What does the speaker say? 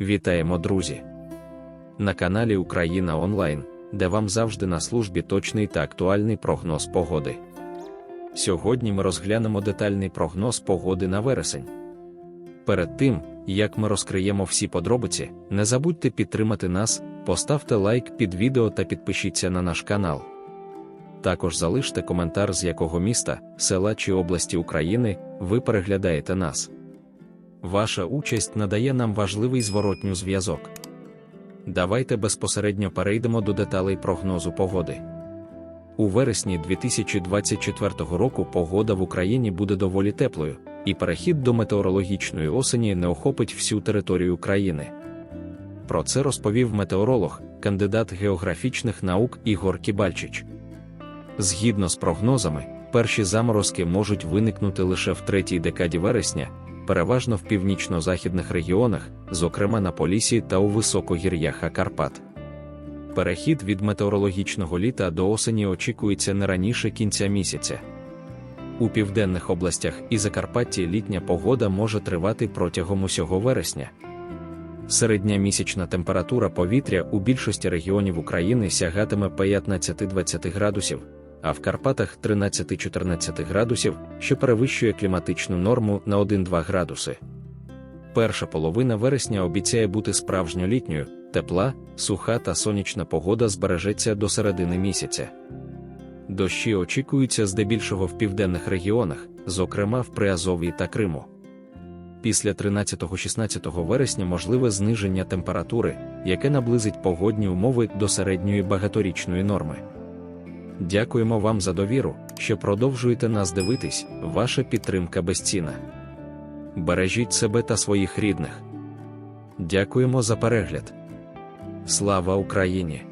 Вітаємо, друзі! На каналі Україна Онлайн, де вам завжди на службі точний та актуальний прогноз погоди. Сьогодні ми розглянемо детальний прогноз погоди на вересень. Перед тим, як ми розкриємо всі подробиці, не забудьте підтримати нас, поставте лайк під відео та підпишіться на наш канал. Також залиште коментар, з якого міста, села чи області України ви переглядаєте нас. Ваша участь надає нам важливий зворотню зв'язок. Давайте безпосередньо перейдемо до деталей прогнозу погоди. У вересні 2024 року погода в Україні буде доволі теплою, і перехід до метеорологічної осені не охопить всю територію країни. Про це розповів метеоролог, кандидат географічних наук Ігор Кібальчич. Згідно з прогнозами, перші заморозки можуть виникнути лише в третій декаді вересня, переважно в північно-західних регіонах, зокрема на Полісі та у високогір'ях Карпат. Перехід від метеорологічного літа до осені очікується не раніше кінця місяця. У південних областях і Закарпатті літня погода може тривати протягом усього вересня. Середня місячна температура повітря у більшості регіонів України сягатиме 15-20 градусів, а в Карпатах 13-14 градусів, що перевищує кліматичну норму на 1-2 градуси. Перша половина вересня обіцяє бути справжньо літньою, тепла, суха та сонячна погода збережеться до середини місяця. Дощі очікуються здебільшого в південних регіонах, зокрема в Приазов'ї та Криму. Після 13-16 вересня можливе зниження температури, яке наблизить погодні умови до середньої багаторічної норми. Дякуємо вам за довіру, що продовжуєте нас дивитись, ваша підтримка безцінна. Бережіть себе та своїх рідних. Дякуємо за перегляд. Слава Україні!